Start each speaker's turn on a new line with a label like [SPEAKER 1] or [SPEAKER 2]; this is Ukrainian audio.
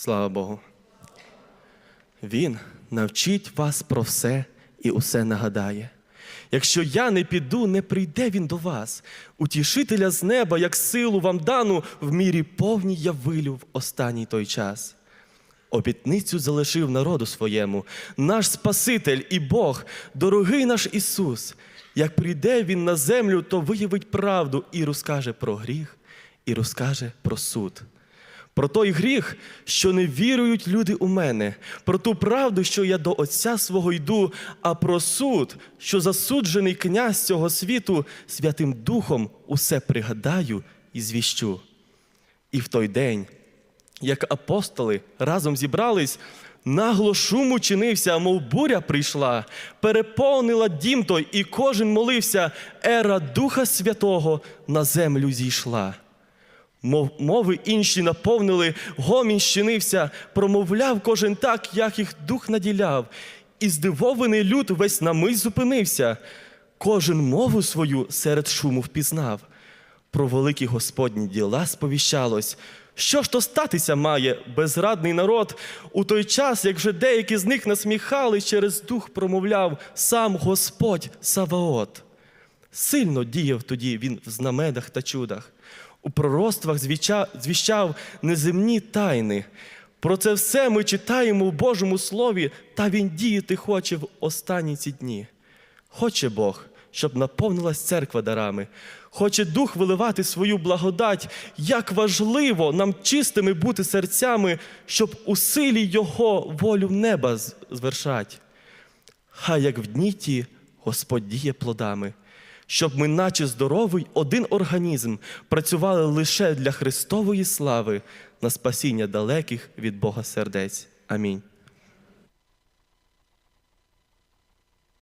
[SPEAKER 1] Слава Богу. Він навчить вас про все і усе нагадає. Якщо я не піду, не прийде він до вас. Утішителя з неба, як силу вам дану, в мірі повній я вилю в останній той час. Обітницю залишив народу своєму, наш Спаситель і Бог, дорогий наш Ісус. Як прийде Він на землю, то виявить правду і розкаже про гріх, і розкаже про суд. Про той гріх, що не вірують люди у мене, про ту правду, що я до Отця свого йду, а про суд, що засуджений князь цього світу, Святим Духом усе пригадаю і звіщу. І в той день, як апостоли разом зібрались, нагло шум учинився, мов буря прийшла, переповнила дім той, і кожен молився, ера Духа Святого на землю зійшла. Мов, мови інші наповнили, гомін щинився, промовляв кожен так, як їх дух наділяв, і здивований люд весь на мить зупинився. Кожен мову свою серед шуму впізнав. Про великі Господні діла сповіщалось. Що ж то статися має, безрадний народ, у той час, як вже деякі з них насміхали, через дух промовляв сам Господь Саваот. Сильно діяв тоді він в знаменах та чудах. У пророцтвах звіщав неземні тайни. Про це все ми читаємо в Божому Слові, та Він діяти хоче в останні ці дні. Хоче Бог, щоб наповнилась церква дарами, хоче Дух виливати свою благодать. Як важливо нам чистими бути серцями, щоб у силі Його волю неба звершать. Хай як в дні ті Господь діє плодами, щоб ми, наче здоровий один організм, працювали лише для Христової слави на спасіння далеких від Бога сердець. Амінь.